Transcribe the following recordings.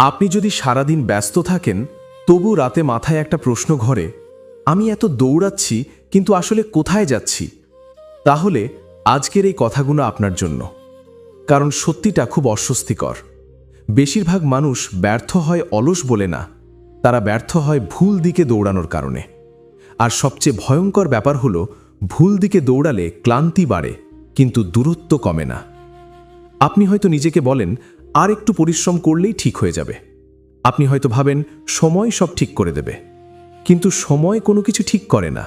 আপনি যদি সারাদিন ব্যস্ত থাকেন, তবু রাতে মাথায় একটা প্রশ্ন ঘরে, আমি এত দৌড়াচ্ছি, কিন্তু আসলে কোথায় যাচ্ছি? তাহলে আজকের এই কথাগুলো আপনার জন্য। কারণ সত্যিটা খুব অস্বস্তিকর। বেশিরভাগ মানুষ ব্যর্থ হয় অলস বলে না, তারা ব্যর্থ হয় ভুল দিকে দৌড়ানোর কারণে। আর সবচেয়ে ভয়ঙ্কর ব্যাপার হলো, ভুল দিকে দৌড়ালে ক্লান্তি বাড়ে, কিন্তু দূরত্ব কমে না। আপনি হয়তো নিজেকে বলেন আর একটু পরিশ্রম করলেই ঠিক হয়ে যাবে। আপনি হয়তো ভাবেন, সময় সব ঠিক করে দেবে। কিন্তু সময় কোনো কিছু ঠিক করে না।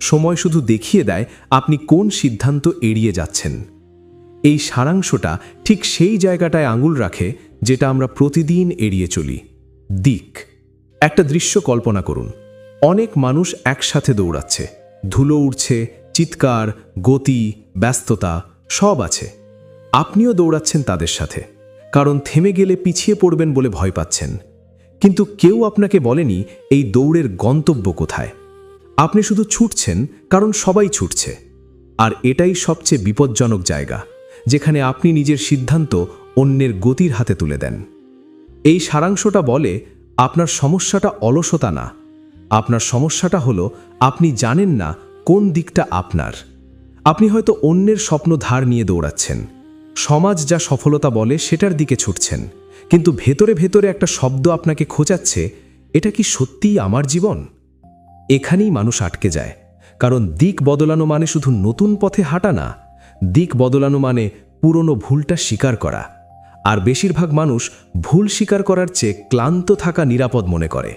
সময় শুধু দেখিয়ে দেয় আপনি কোন সিদ্ধান্ত এড়িয়ে যাচ্ছেন। এই সারাংশটা ঠিক সেই জায়গাটায় আঙুল রাখে যেটা আমরা প্রতিদিন এড়িয়ে চলি। দিক। একটা দৃশ্য কল্পনা করুন। অনেক মানুষ একসাথে দৌড়াচ্ছে। ধুলো উড়ছে, চিৎকার, গতি, ব্যস্ততা সব আছে। আপনিও দৌড়াচ্ছেন তাদের সাথে, কারণ থেমে গেলে পিছিয়ে পড়বেন বলে ভয় পাচ্ছেন। কিন্তু কেউ আপনাকে বলেনি এই দৌড়ের গন্তব্য কোথায়। আপনি শুধু ছুটছেন, কারণ সবাই ছুটছে। আর এটাই সবচেয়ে বিপজ্জনক জায়গা, যেখানে আপনি নিজের সিদ্ধান্ত অন্যের গতির হাতে তুলে দেন। এই সারাংশটা বলে আপনার সমস্যাটা অলসতা না। আপনার সমস্যাটা হলো আপনি জানেন না কোন দিকটা আপনার। আপনি হয়তো অন্যের স্বপ্ন ধার নিয়ে দৌড়াচ্ছেন। সমাজ যা সফলতা বলে সেটার দিকে ছুটছেন। কিন্তু ভেতরে ভেতরে একটা শব্দ আপনাকে খোঁচাচ্ছে, এটা কি সত্যিই আমার জীবন? এখানেই মানুষ আটকে যায়। কারণ দিক বদলানো মানে শুধু নতুন পথে হাঁটা না, দিক বদলানো মানে পুরনো ভুলটা স্বীকার করা। আর বেশিরভাগ মানুষ ভুল স্বীকার করার চেয়ে ক্লান্ত থাকা নিরাপদ মনে করে।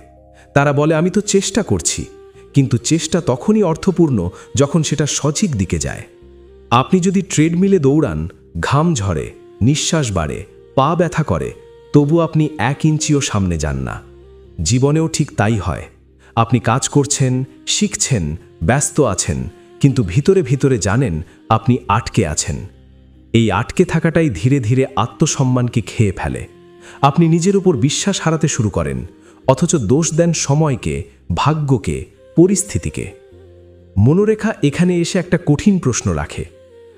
তারা বলে, আমি তো চেষ্টা করছি। কিন্তু চেষ্টা তখনই অর্থপূর্ণ যখন সেটা সঠিক দিকে যায়। আপনি যদি ট্রেডমিলে দৌড়ান ঘাম ঝরে, নিঃশ্বাস বাড়ে, পা ব্যথা করে, তবু আপনি এক ইঞ্চিও সামনে যান না। জীবনেও ঠিক তাই হয়। আপনি কাজ করছেন, শিখছেন, ব্যস্ত আছেন, কিন্তু ভিতরে ভিতরে জানেন আপনি আটকে আছেন। এই আটকে থাকাটাই ধীরে ধীরে আত্মসম্মানকে খেয়ে ফেলে। আপনি নিজের উপর বিশ্বাস হারাতে শুরু করেন, অথচ দোষ দেন সময়কে, ভাগ্যকে, পরিস্থিতিকে। মনোরেখা এখানে এসে একটা কঠিন প্রশ্ন রাখে।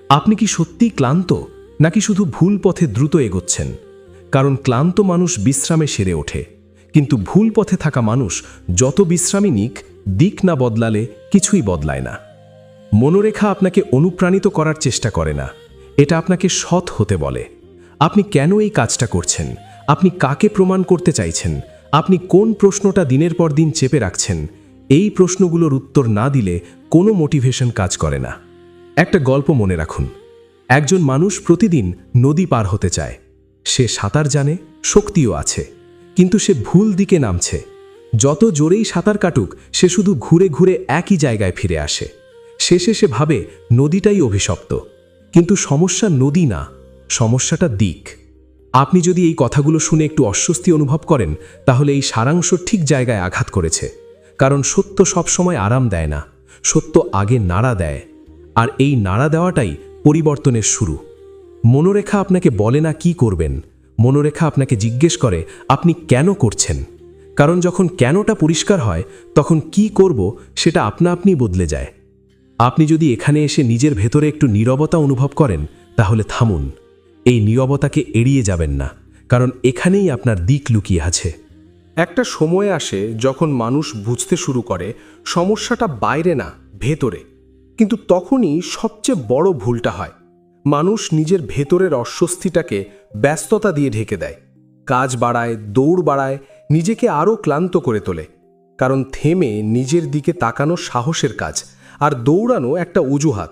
আপনি কি সত্যিই ক্লান্ত, নাকি শুধু ভুল পথে দ্রুত এগোচ্ছেন? কারণ ক্লান্ত মানুষ বিশ্রামে সেরে ওঠে। কিন্তু ভুল পথে থাকা মানুষ যত বিশ্রামই নিক, দিক না বদলালে কিছুই বদলায় না। মনোরেখা আপনাকে অনুপ্রাণিত করার চেষ্টা করে না। এটা আপনাকে সৎ হতে বলে। আপনি কেন এই কাজটা করছেন? আপনি কাকে প্রমাণ করতে চাইছেন? আপনি কোন প্রশ্নটা দিনের পর দিন চেপে রাখছেন? এই প্রশ্নগুলোর উত্তর না দিলে কোনো মোটিভেশন কাজ করে না। একটা গল্প মনে রাখুন। একজন মানুষ প্রতিদিন নদী পার হতে চায়। সে সাঁতার জানে, শক্তিও আছে। কিন্তু সে ভুল দিকে নামছে। যত জোরেই সাঁতার কাটুক, সে শুধু ঘুরে ঘুরে একই জায়গায় ফিরে আসে। শেষে সে ভাবে, নদীটাই অভিশপ্ত। কিন্তু সমস্যা নদী না, সমস্যাটা দিক। আপনি যদি এই কথাগুলো শুনে একটু অস্বস্তি অনুভব করেন, তাহলে এই সারাংশ ঠিক জায়গায় আঘাত করেছে। কারণ সত্য সবসময় আরাম দেয় না, সত্য আগে নাড়া দেয়। আর এই নাড়া দেওয়াটাই পরিবর্তনের শুরু। মনোরেখা আপনাকে বলে না কি করবেন। মনোরেখা আপনাকে জিজ্ঞেস করে, আপনি কেন করছেন? কারণ যখন কেনটা পরিষ্কার হয়, তখন কি করব সেটা আপনা আপনি বদলে যায়। আপনি যদি এখানে এসে নিজের ভেতরে একটু নীরবতা অনুভব করেন, তাহলে থামুন। এই নীরবতাকে এড়িয়ে যাবেন না, কারণ এখানেই আপনার দিক লুকিয়ে আছে। একটা সময় আসে যখন মানুষ বুঝতে শুরু করে, সমস্যাটা বাইরে না, ভেতরে। কিন্তু তখনই সবচেয়ে বড় ভুলটা হয়। মানুষ নিজের ভেতরের অস্বস্তিটাকে ব্যস্ততা দিয়ে ঢেকে দেয়। কাজ বাড়ায়, দৌড় বাড়ায়, নিজেকে আরও ক্লান্ত করে তোলে। কারণ থেমে নিজের দিকে তাকানো সাহসের কাজ, আর দৌড়ানো একটা অজুহাত।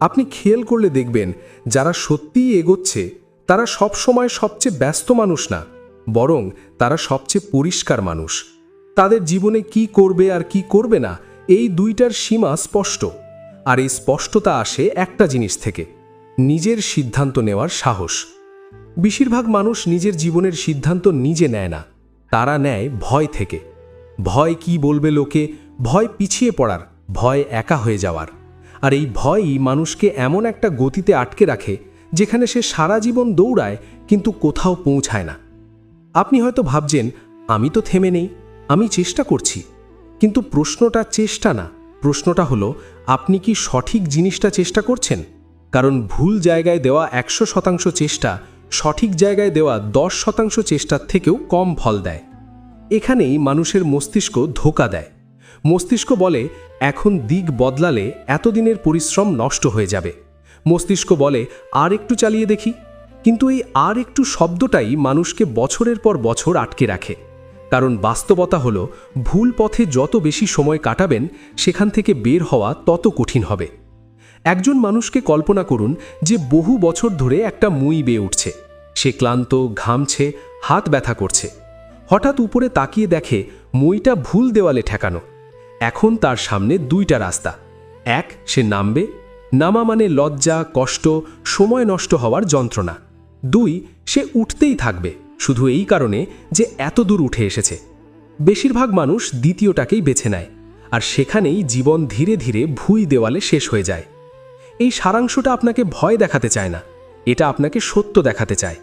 আপনি খেয়াল করলে দেখবেন, যারা সত্যিই এগোচ্ছে, তারা সবসময় সবচেয়ে ব্যস্ত মানুষ না, বরং তারা সবচেয়ে পরিষ্কার মানুষ। তাদের জীবনে কি করবে আর কি করবে না, এই দুইটার সীমা স্পষ্ট। আর এই স্পষ্টতা আসে একটা জিনিস থেকে, নিজের সিদ্ধান্ত নেওয়ার সাহস। বেশিরভাগ মানুষ নিজের জীবনের সিদ্ধান্ত নিজে নেয় না, তারা নেয় ভয় থেকে। ভয় কি বলবে লোকে? ভয় পিছিয়ে পড়ার, ভয় একা হয়ে যাওয়ার। আর এই ভয়ই মানুষকে এমন একটা গতিতে আটকে রাখে, যেখানে সে সারা জীবন দৌড়ায়, কিন্তু কোথাও পৌঁছায় না। আপনি হয়তো ভাবছেন, আমি তো থেমে নেই, আমি চেষ্টা করছি। কিন্তু প্রশ্নটা চেষ্টা না প্রশ্নটা হলো, আপনি কি সঠিক জিনিসটা চেষ্টা করছেন? কারণ ভুল জায়গায় দেওয়া একশো শতাংশ চেষ্টা, সঠিক জায়গায় দেওয়া দশ শতাংশ চেষ্টার থেকেও কম ফল দেয়। এখানেই মানুষের মস্তিষ্ক ধোকা দেয়। মস্তিষ্ক বলে, এখন দিক বদলালে এতদিনের পরিশ্রম নষ্ট হয়ে যাবে। মস্তিষ্ক বলে, আর একটু চালিয়ে দেখি। কিন্তু এই আর একটু শব্দটাই মানুষকে বছরের পর বছর আটকে রাখে। কারণ বাস্তবতা হলো, ভুল পথে যত বেশি সময় কাটাবেন, সেখান থেকে বের হওয়া তত কঠিন হবে। একজন মানুষকে কল্পনা করুন যে বহু বছর ধরে একটা মুই বেয়ে উঠছে। সে ক্লান্ত, ঘামছে, হাত ব্যথা করছে। হঠাৎ উপরে তাকিয়ে দেখে মুইটা ভুল দেওয়ালে ঠেকানো। এখন তার সামনে দুইটা রাস্তা। এক, সে নামবে। নামা মানে লজ্জা, কষ্ট, সময় নষ্ট হওয়ার যন্ত্রণা। দুই, সে উঠতেই থাকবে। শুধু এই কারণে যে এত দূর উঠে এসেছে। বেশিরভাগ মানুষ দ্বিতীয়টাকেই বেছে নেয়, আর সেখানেই জীবন ধীরে ধীরে ভুই দেওয়ালে শেষ হয়ে যায়। এই সারাংশটা আপনাকে ভয় দেখাতে চায় না, এটা আপনাকে সত্য দেখাতে চায়।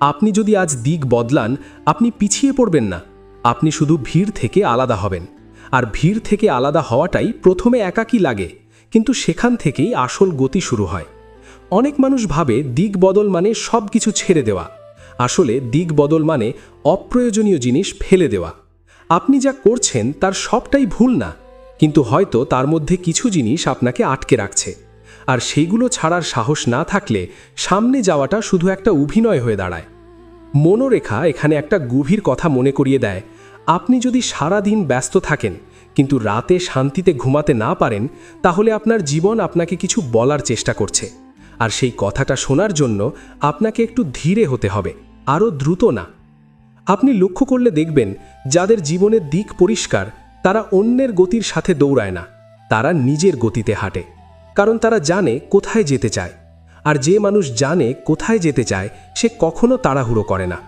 আপনি যদি আজ দিক বদলান, আপনি পিছিয়ে পড়বেন না, আপনি শুধু ভিড় থেকে আলাদা হবেন। আর ভিড় থেকে আলাদা হওয়াটাই প্রথমে একাকী লাগে, কিন্তু সেখান থেকেই আসল গতি শুরু হয়। অনেক মানুষ ভাবে দিক বদল মানে সব কিছু ছেড়ে দেওয়া আসলে দিক বদল মানে অপ্রয়োজনীয় জিনিস ফেলে দেওয়া। আপনি যা করছেন তার সবটাই ভুল না, কিন্তু হয়তো তার মধ্যে কিছু জিনিস আপনাকে আটকে রাখছে। আর সেইগুলো ছাড়ার সাহস না থাকলে সামনে যাওয়াটা শুধু একটা অভিনয় হয়ে দাঁড়ায়। মনোরেখা এখানে একটা গভীর কথা মনে করিয়ে দেয়, আপনি যদি সারা দিন ব্যস্ত থাকেন, কিন্তু রাতে শান্তিতে ঘুমাতে না পারেন, তাহলে আপনার জীবন আপনাকে কিছু বলার চেষ্টা করছে। আর সেই কথাটা শোনার জন্য আপনাকে একটু ধীরে হতে হবে। আরও দ্রুত না। আপনি লক্ষ্য করলে দেখবেন, যাদের জীবনের দিক পরিষ্কার, তারা অন্যের গতির সাথে দৌড়ায় না, তারা নিজের গতিতে হাঁটে, কারণ তারা জানে কোথায় যেতে চায়, আর যে মানুষ জানে কোথায় যেতে চায়, সে কখনো তাড়াহুড়ো করে না।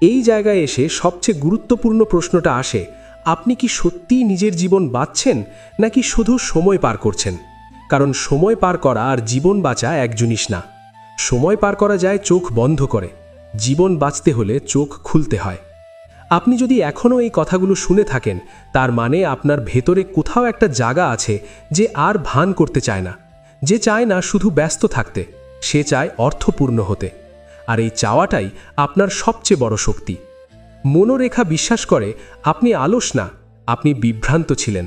এই জায়গায় এসে সবচেয়ে গুরুত্বপূর্ণ প্রশ্নটা আসে, আপনি কি সত্যিই নিজের জীবন বাঁচছেন, নাকি শুধু সময় পার করছেন? কারণ সময় পার করা আর জীবন বাঁচা এক জিনিস না। সময় পার করা যায় চোখ বন্ধ করে। জীবন বাঁচতে হলে চোখ খুলতে হয়। আপনি যদি এখনও এই কথাগুলো শুনে থাকেন, তার মানে আপনার ভেতরে কোথাও একটা জায়গা আছে যে আর ভান করতে চায় না। যে চায় না শুধু ব্যস্ত থাকতে, সে চায় অর্থপূর্ণ হতে। আর এই চাওয়াটাই আপনার সবচেয়ে বড় শক্তি। মনোরেখা বিশ্বাস করে, আপনি আলস না, আপনি বিভ্রান্ত ছিলেন।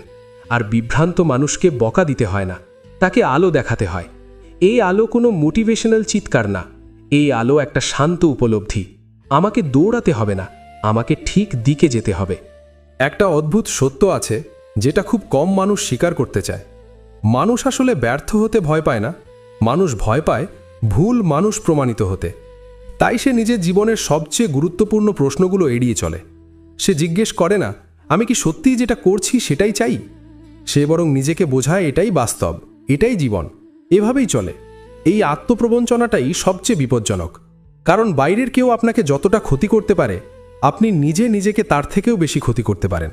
আর বিভ্রান্ত মানুষকে বকা দিতে হয় না, তাকে আলো দেখাতে হয়। এই আলো কোনো মোটিভেশনাল চিৎকার না। এই আলো একটা শান্ত উপলব্ধি। আমাকে দৌড়াতে হবে না, আমাকে ঠিক দিকে যেতে হবে। একটা অদ্ভুত সত্য আছে, যেটা খুব কম মানুষ স্বীকার করতে চায়। মানুষ আসলে ব্যর্থ হতে ভয় পায় না। মানুষ ভয় পায় ভুল মানুষ প্রমাণিত হতে। তাই সে নিজের জীবনের সবচেয়ে গুরুত্বপূর্ণ প্রশ্নগুলো এড়িয়ে চলে। সে জিজ্ঞেস করে না, আমি কি সত্যিই যেটা করছি সেটাই চাই? সে বরং নিজেকে বোঝায়, এটাই বাস্তব, এটাই জীবন, এভাবেই চলে। এই আত্মপ্রবঞ্চনাটাই সবচেয়ে বিপজ্জনক। কারণ বাইরের কেউ আপনাকে যতটা ক্ষতি করতে পারে, আপনি নিজে নিজেকে তার থেকেও বেশি ক্ষতি করতে পারেন।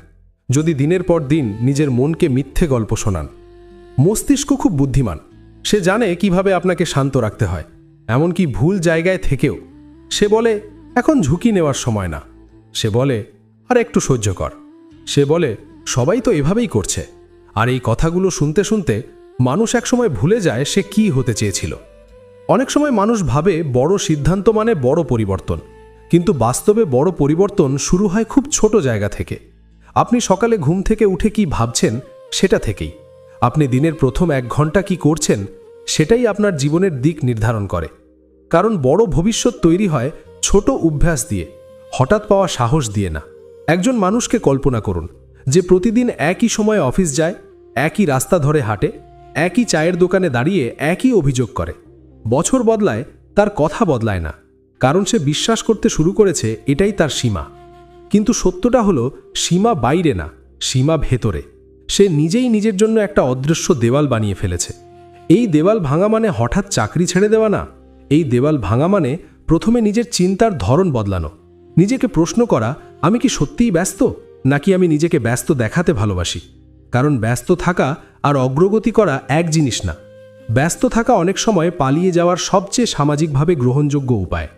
যদি দিনের পর দিন নিজের মনকে মিথ্যে গল্প শোনান। মস্তিষ্ক খুব বুদ্ধিমান। সে জানে কীভাবে আপনাকে শান্ত রাখতে হয়। এমনকি ভুল জায়গায় থেকেও। সে বলে, এখন ঝুঁকি নেওয়ার সময় না। সে বলে, আর একটু সহ্য কর। সে বলে, সবাই তো এভাবেই করছে। আর এই কথাগুলো শুনতে শুনতে মানুষ একসময় ভুলে যায় সে কি হতে চেয়েছিল। অনেক সময় মানুষ ভাবে বড় সিদ্ধান্ত মানে বড় পরিবর্তন। কিন্তু বাস্তবে বড় পরিবর্তন শুরু হয় খুব ছোট জায়গা থেকে। আপনি সকালে ঘুম থেকে উঠে কি ভাবছেন, সেটা থেকেই। আপনি দিনের প্রথম এক ঘণ্টা কি করছেন, সেটাই আপনার জীবনের দিক নির্ধারণ করে। কারণ বড় ভবিষ্যৎ তৈরি হয় ছোট অভ্যাস দিয়ে, হঠাৎ পাওয়া সাহস দিয়ে না। একজন মানুষকে কল্পনা করুন, যে প্রতিদিন একই সময়ে অফিস যায়, একই রাস্তা ধরে হাঁটে একই চায়ের দোকানে দাঁড়িয়ে একই অভিযোগ করে। বছর বদলায়, তার কথা বদলায় না। কারণ সে বিশ্বাস করতে শুরু করেছে, এটাই তার সীমা। কিন্তু সত্যটা হলো, সীমা বাইরে না, সীমা ভেতরে। সে নিজেই নিজের জন্য একটা অদৃশ্য দেওয়াল বানিয়ে ফেলেছে। এই দেওয়াল ভাঙা মানে হঠাৎ চাকরি ছেড়ে দেওয়া না? এই দেওয়াল ভাঙা মানে প্রথমে নিজের চিন্তার ধরন বদলানো। নিজেকে প্রশ্ন করা, আমি কি সত্যিই ব্যস্ত? নাকি আমি নিজেকে ব্যস্ত দেখাতে ভালোবাসি? কারণ ব্যস্ত থাকা আর অগ্রগতি করা এক জিনিস না। ব্যস্ত থাকা অনেক সময় পালিয়ে যাওয়ার সবচেয়ে সামাজিকভাবে গ্রহণযোগ্য উপায়।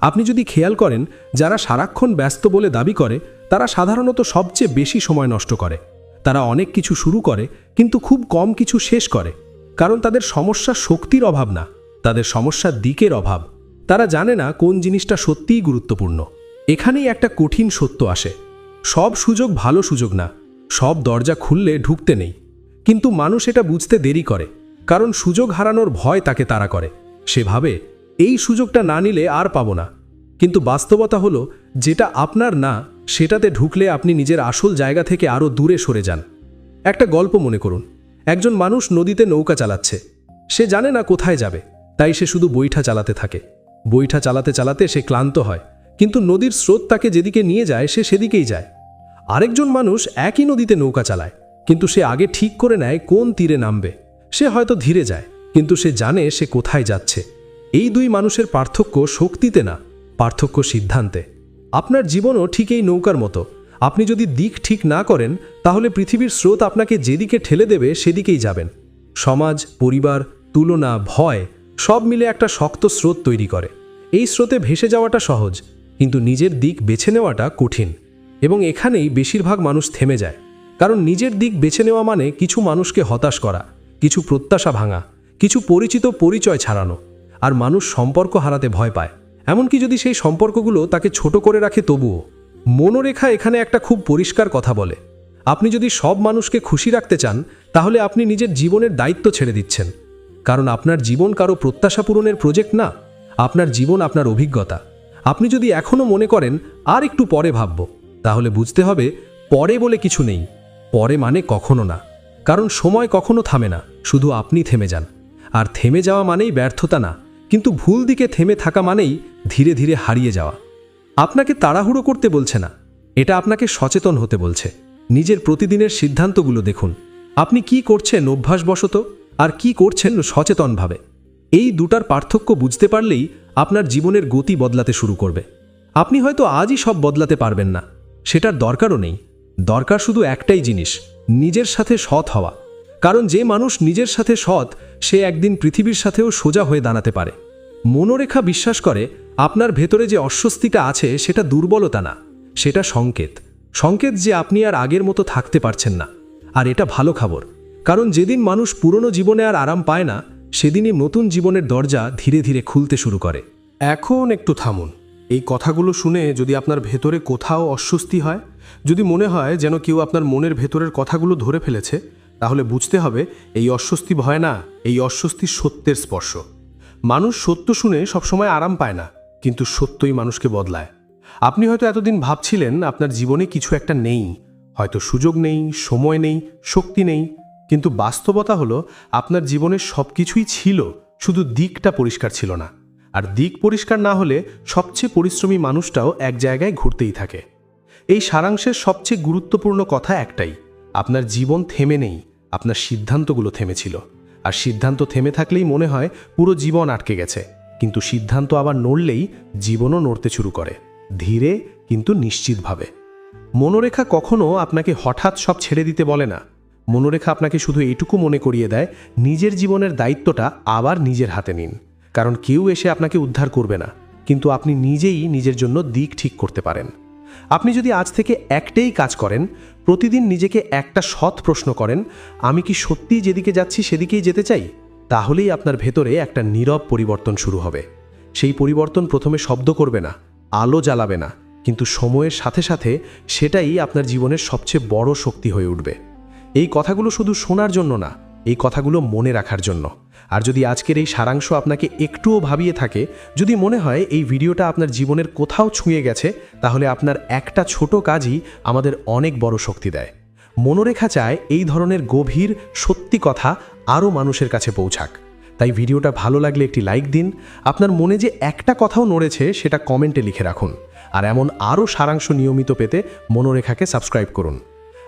আপনি যদি খেয়াল করেন, যারা সারাক্ষণ ব্যস্ত বলে দাবি করে, তারা সাধারণত সবচেয়ে বেশি সময় নষ্ট করে। তারা অনেক কিছু শুরু করে, কিন্তু খুব কম কিছু শেষ করে। কারণ তাদের সমস্যা শক্তির অভাব না, তাদের সমস্যা দিকের অভাব। তারা জানে না কোন জিনিসটা সত্যিই গুরুত্বপূর্ণ। এখানেই একটা কঠিন সত্য আসে। সব সুযোগ ভালো সুযোগ না সব দরজা খুললে ঢুকতে নেই। কিন্তু মানুষ এটা বুঝতে দেরি করে, কারণ সুযোগ হারানোর ভয় তাকে তাড়া করে। সে ভাবে, এই সুযোগটা না নিলে আর পাবো না। কিন্তু বাস্তবতা হলো, যেটা আপনার না, সেটাতে ঢুকলে আপনি নিজের আসল জায়গা থেকে আরও দূরে সরে যান। একটা গল্প মনে করুন। একজন মানুষ নদীতে নৌকা চালাচ্ছে। সে জানে না কোথায় যাবে, তাই সে শুধু বৈঠা চালাতে থাকে। বৈঠা চালাতে চালাতে সে ক্লান্ত হয়, কিন্তু নদীর স্রোত তাকে যেদিকে নিয়ে যায়, সে সেদিকেই যায়। আরেকজন মানুষ একই নদীতে নৌকা চালায়, কিন্তু সে আগে ঠিক করে নেয় কোন তীরে নামবে। সে হয়তো ধীরে যায়, কিন্তু সে জানে সে কোথায় যাচ্ছে। এই দুই মানুষের পার্থক্য শক্তিতে না, পার্থক্য সিদ্ধান্তে। আপনার জীবনও ঠিক এই নৌকার মতো। আপনি যদি দিক ঠিক না করেন, তাহলে পৃথিবীর স্রোত আপনাকে যেদিকে ঠেলে দেবে, সেদিকেই যাবেন। সমাজ, পরিবার, তুলনা, ভয়, সব মিলে একটা শক্ত স্রোত তৈরি করে। এই স্রোতে ভেসে যাওয়াটা সহজ, কিন্তু নিজের দিক বেছে নেওয়াটা কঠিন। এবং এখানেই বেশিরভাগ মানুষ থেমে যায়। কারণ নিজের দিক বেছে নেওয়া মানে কিছু মানুষকে হতাশ করা, কিছু প্রত্যাশা ভাঙা, কিছু পরিচিত পরিচয় ছাড়ানো, আর মানুষ সম্পর্ক হারাতে ভয় পায়। এমনকি যদি সেই সম্পর্কগুলো তাকে ছোট করে রাখে তবুও। মনোরেখা এখানে একটা খুব পরিষ্কার কথা বলে। আপনি যদি সব মানুষকে খুশি রাখতে চান, তাহলে আপনি নিজের জীবনের দায়িত্ব ছেড়ে দিচ্ছেন। কারণ আপনার জীবন কারও প্রত্যাশা পূরণের প্রজেক্ট না। আপনার জীবন আপনার অভিজ্ঞতা। আপনি যদি এখনও মনে করেন, আর একটু পরে ভাবব। তাহলে বুঝতে হবে পরে বলে কিছু নেই। পরে মানে কখনো না। কারণ সময় কখনো থামে না, শুধু আপনি থেমে যান। আর থেমে যাওয়া মানেই ব্যর্থতা না, কিন্তু ভুল দিকে থেমে থাকা মানেই ধীরে ধীরে হারিয়ে যাওয়া। আপনাকে তাড়াহুড়ো করতে বলছে না, এটা আপনাকে সচেতন হতে বলছে। নিজের প্রতিদিনের সিদ্ধান্তগুলো দেখুন। আপনি কি করছেন অভ্যাসবশত, আর কি করছেন সচেতনভাবে? এই দুটার পার্থক্য বুঝতে পারলেই আপনার জীবনের গতি বদলাতে শুরু করবে। আপনি হয়তো আজই সব বদলাতে পারবেন না। সেটার দরকারও নেই। দরকার শুধু একটাই জিনিস, নিজের সাথে সৎ হওয়া। কারণ যে মানুষ নিজের সাথে সৎ, সে একদিন পৃথিবীর সাথেও সোজা হয়ে দাঁড়াতে পারে। মনোরেখা বিশ্বাস করে, আপনার ভেতরে যে অস্বস্তিটা আছে, সেটা দুর্বলতা না, সেটা সংকেত। সংকেত যে আপনি আর আগের মতো থাকতে পারছেন না। আর এটা ভালো খবর, কারণ যেদিন মানুষ পুরনো জীবনে আর আরাম পায় না, সেদিনই নতুন জীবনের দরজা ধীরে ধীরে খুলতে শুরু করে। এখন একটু থামুন। এই কথাগুলো শুনে যদি আপনার ভেতরে কোথাও অস্বস্তি হয়, যদি মনে হয় যেন কেউ আপনার মনের ভেতরের কথাগুলো ধরে ফেলেছে, তাহলে বুঝতে হবে এই অস্বস্তি ভয় না, এই অস্বস্তি সত্যের স্পর্শ। মানুষ সত্য শুনে সবসময় আরাম পায় না, কিন্তু সত্যই মানুষকে বদলায়। আপনি হয়তো এতদিন ভাবছিলেন আপনার জীবনে কিছু একটা নেই, হয়তো সুযোগ নেই, সময় নেই, শক্তি নেই, কিন্তু বাস্তবতা হলো আপনার জীবনে সব কিছুই ছিল, শুধু দিকটা পরিষ্কার ছিল না। আর দিক পরিষ্কার না হলে সবচেয়ে পরিশ্রমী মানুষটাও এক জায়গায় ঘুরতেই থাকে। এই সারাংশের সবচেয়ে গুরুত্বপূর্ণ কথা একটাই, আপনার জীবন থেমে নেই, আপনার সিদ্ধান্তগুলো থেমেছিল। আর সিদ্ধান্ত থেমে থাকলেই মনে হয় পুরো জীবন আটকে গেছে, কিন্তু সিদ্ধান্ত আবার নড়লেই জীবনও নড়তে শুরু করে, ধীরে কিন্তু নিশ্চিতভাবে। মনোরেখা কখনো আপনাকে হঠাৎ সব ছেড়ে দিতে বলে না। মনোরেখা আপনাকে শুধু এইটুকু মনে করিয়ে দেয়, নিজের জীবনের দায়িত্বটা আবার নিজের হাতে নিন। কারণ কেউ এসে আপনাকে উদ্ধার করবে না, কিন্তু আপনি নিজেই নিজের জন্য দিক ঠিক করতে পারেন। আপনি যদি আজ থেকে একটাই কাজ করেন, প্রতিদিন নিজেকে একটা সৎ প্রশ্ন করেন, আমি কি সত্যিই যেদিকে যাচ্ছি সেদিকেই যেতে চাই? তাহলেই আপনার ভেতরে একটা নীরব পরিবর্তন শুরু হবে। সেই পরিবর্তন প্রথমে শব্দ করবে না, আলো জ্বালাবে না, কিন্তু সময়ের সাথে সাথে সেটাই আপনার জীবনের সবচেয়ে বড় শক্তি হয়ে উঠবে। এই কথাগুলো শুধু শোনার জন্য না, এই কথাগুলো মনে রাখার জন্য। আর যদি আজকের এই সারাংশ আপনাকে একটুও ভাবিয়ে থাকে, যদি মনে হয় এই ভিডিওটা আপনার জীবনের কোথাও ছুঁয়ে গেছে, তাহলে আপনার একটা ছোট কাজই আমাদের অনেক বড় শক্তি দেয়। মনোরেখা চায় এই ধরনের গভীর, সত্যি কথা আরও মানুষের কাছে পৌঁছাক। তাই ভিডিওটা ভালো লাগলে একটি লাইক দিন। আপনার মনে যে একটা কথাও নড়েছে, সেটা কমেন্টে লিখে রাখুন। আর এমন আরও সারাংশ নিয়মিত পেতে মনোরেখাকে সাবস্ক্রাইব করুন।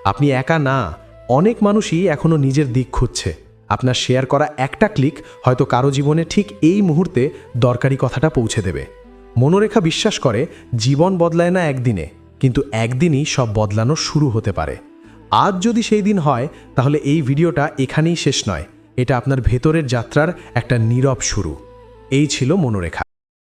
আপনি একা না, অনেক মানুষই এখনও নিজের দিক খুঁজছে। আপনার শেয়ার করা একটা ক্লিক হয়তো কারও জীবনে ঠিক এই মুহূর্তে দরকারি কথাটা পৌঁছে দেবে। মনোরেখা বিশ্বাস করে, জীবন বদলায় না একদিনে, কিন্তু একদিনই সব বদলানো শুরু হতে পারে। আজ যদি সেই দিন হয়, তাহলে এই ভিডিওটা এখানেই শেষ নয়। এটা আপনার ভেতরের যাত্রার একটা নীরব শুরু। এই ছিল মনোরেখা।